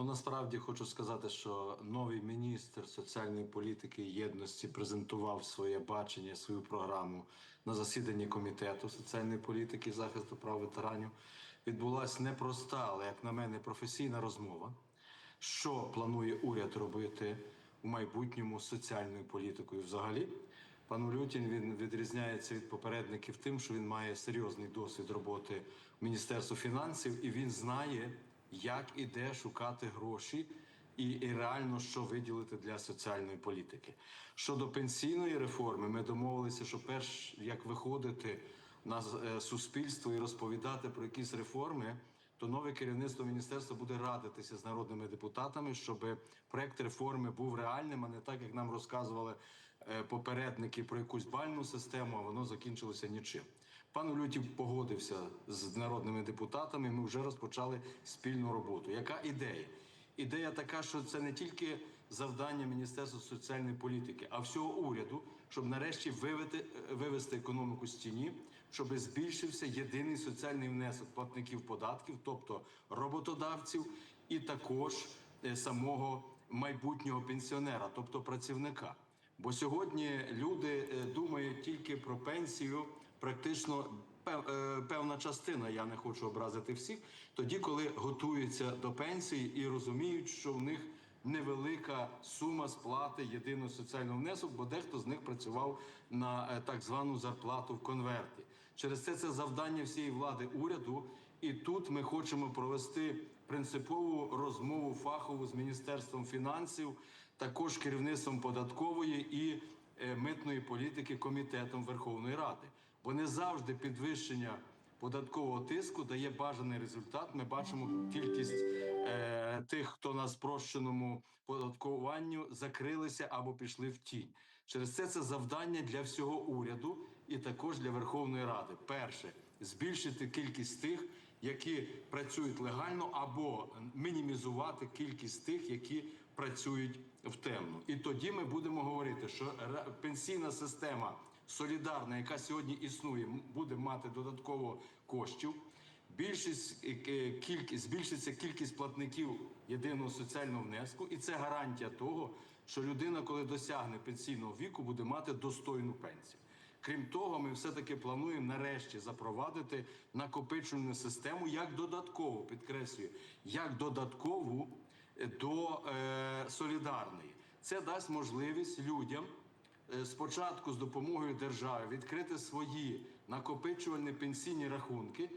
Ну насправді хочу сказати, що новий міністр соціальної політики єдності презентував своє бачення, свою програму на засіданні комітету соціальної політики і захисту прав ветеранів. Відбулася непроста, але як на мене, професійна розмова. Що планує уряд робити у майбутньому соціальною політикою? Взагалі, пан Улютін він відрізняється від попередників тим, що він має серйозний досвід роботи в Міністерстві фінансів, і він знає, як і де шукати гроші. І, і реально що виділити для соціальної політики. Щодо пенсійної реформи, ми домовилися, що перш як виходити на е, суспільство і розповідати про якісь реформи, то нове керівництво міністерства буде радитися з народними депутатами, щоб проект реформи був реальним, а не так, як нам розказували е, попередники про якусь бальну систему, а воно закінчилося нічим. Пан Улютів погодився з народними депутатами. Ми вже розпочали спільну роботу. Яка ідея? Ідея така, що це не тільки завдання Міністерства соціальної політики, а всього уряду, щоб нарешті вивести, вивести економіку з тіні, щоб збільшився єдиний соціальний внесок платників податків, тобто роботодавців, і також е, самого майбутнього пенсіонера, тобто працівника. Бо сьогодні люди е, думають тільки про пенсію, практично пев- е, певна частина. Я не хочу образити всіх. Тоді, коли готуються до пенсії і розуміють, що в них невелика сума сплати єдиного соціального внесок, бо дехто з них працював на е, так звану зарплату в конверті. Через це це завдання всієї влади уряду. І тут ми хочемо провести принципову розмову фахову з міністерством фінансів, також керівництвом податкової і е, митної політики комітетом Верховної Ради. Бо не завжди підвищення податкового тиску дає бажаний результат. Ми бачимо кількість е, тих, хто на спрощеному податкуванню закрилися або пішли в тінь. Через це це завдання для всього уряду і також для Верховної Ради. Перше збільшити кількість тих, які працюють легально, або мінімізувати кількість тих, які працюють в темну. І тоді ми будемо говорити, що пенсійна система солідарна, яка сьогодні існує, буде мати додатково коштів. Більшість е, е, кількість збільшиться кількість платників єдиного соціального внеску, і це гарантія того, що людина, коли досягне пенсійного віку, буде мати достойну пенсію. Крім того, ми все-таки плануємо нарешті запровадити накопичувальну систему як додаткову, підкреслюю, як додаткову е, до е, солідарної. Це дасть можливість людям спочатку з допомогою держави відкрити свої накопичувальні пенсійні рахунки.